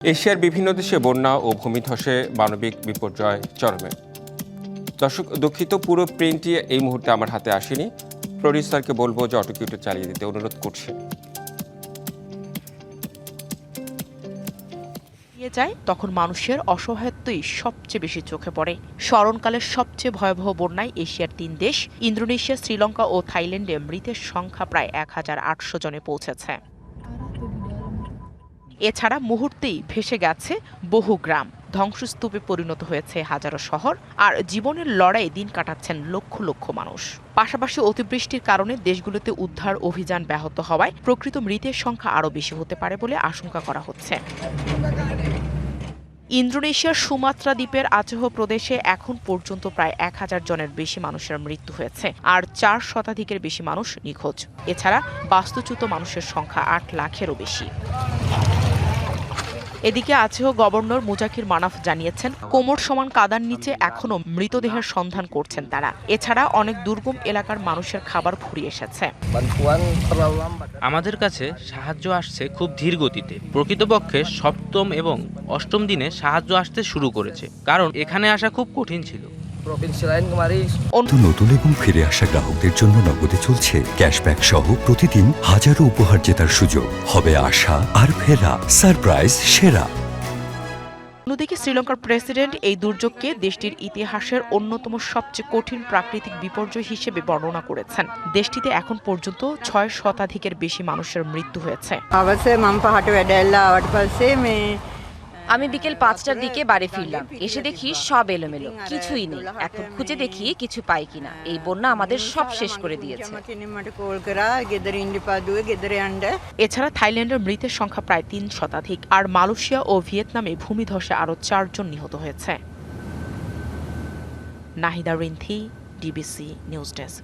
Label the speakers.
Speaker 1: এশিয়ার বিভিন্ন দেশে বন্যা ও ভূমিধসে মানবিক বিপর্যয় চরমে। দর্শক, দুঃখিত, পুরো প্রিন্টটি এই মুহূর্তে আমার হাতে আসেনি। প্রডিউসারকে বলব যে অটোকিউটে চালিয়ে দিতে অনুরোধ করছি।
Speaker 2: যায় তখন মানুষের অসহায়ত্বই সবচেয়ে বেশি চোখে পড়ে। স্মরণকালের সবচেয়ে ভয়াবহ বন্যায় এশিয়ার তিন দেশ, ইন্দোনেশিয়া, শ্রীলঙ্কা ও থাইল্যান্ডে মৃতের সংখ্যা প্রায় এক হাজার আটশো জনে পৌঁছেছে। এছাড়া মুহূর্তেই ভেসে গেছে বহু গ্রাম। ধ্বংসস্তূপে পরিণত হয়েছে হাজারো শহর আর জীবনের লড়াই দিন কাটাচ্ছেন লক্ষ লক্ষ মানুষ। পাশাপাশি অতিবৃষ্টির কারণে দেশগুলোতে উদ্ধার অভিযান ব্যাহত হওয়ায় প্রকৃত মৃতের সংখ্যা আরও বেশি হতে পারে বলে আশঙ্কা করা হচ্ছে। ইন্দোনেশিয়ার সুমাত্রা দ্বীপের আচহ প্রদেশে এখন পর্যন্ত প্রায় এক হাজার জনের বেশি মানুষের মৃত্যু হয়েছে আর চার শতাধিকের বেশি মানুষ নিখোঁজ। এছাড়া বাস্তুচ্যুত মানুষের সংখ্যা আট লাখেরও বেশি। এদিকে আছেও গভর্নর মুজাকির মানাফ জানিয়েছেন, কোমর সমান কাদার নিচে এখনও মৃতদেহের সন্ধান করছেন তারা। এছাড়া অনেক দুর্গম এলাকার মানুষের খাবার ফুরিয়ে এসেছে.
Speaker 3: আমাদের কাছে সাহায্য আসছে খুব ধীর গতিতে। প্রকৃতপক্ষে সপ্তম এবং অষ্টম দিনে সাহায্য আসতে শুরু করেছে, কারণ এখানে আসা খুব কঠিন ছিল।
Speaker 4: Lain kemarin
Speaker 5: তো নতুন এবং ফিরে আসা গ্রাহকদের জন্য নগদে চলছে ক্যাশব্যাক সহ প্রতিদিন হাজারো উপহার জেতার সুযোগ। হবে আশা আর ফেরা সারপ্রাইজ সেরা।
Speaker 2: অন্যদিকে শ্রীলঙ্কার প্রেসিডেন্ট এই দুর্যোগকে দেশটির ইতিহাসের অন্যতম সবচেয়ে কঠিন প্রাকৃতিক বিপর্যয় হিসেবে বর্ণনা করেছেন। দেশটিতে এখন পর্যন্ত ছয় শতাধিকের বেশি মানুষের মৃত্যু হয়েছে।
Speaker 6: আমি বিকেল পাঁচটার দিকে বাড়ি ফিরলাম। এসে দেখি সব এলোমেলো কিছুই নেই। এখন খুঁজে দেখি কিছু পাই কিনা। এই বন্যা আমাদের সব শেষ করে দিয়েছে।
Speaker 2: এছাড়া থাইল্যান্ডের মৃতের সংখ্যা প্রায় তিন শতাধিক আর মালয়েশিয়া ও ভিয়েতনামে ভূমিধসে আরও চারজন নিহত হয়েছে। Nahida Rinthi DBC news desk.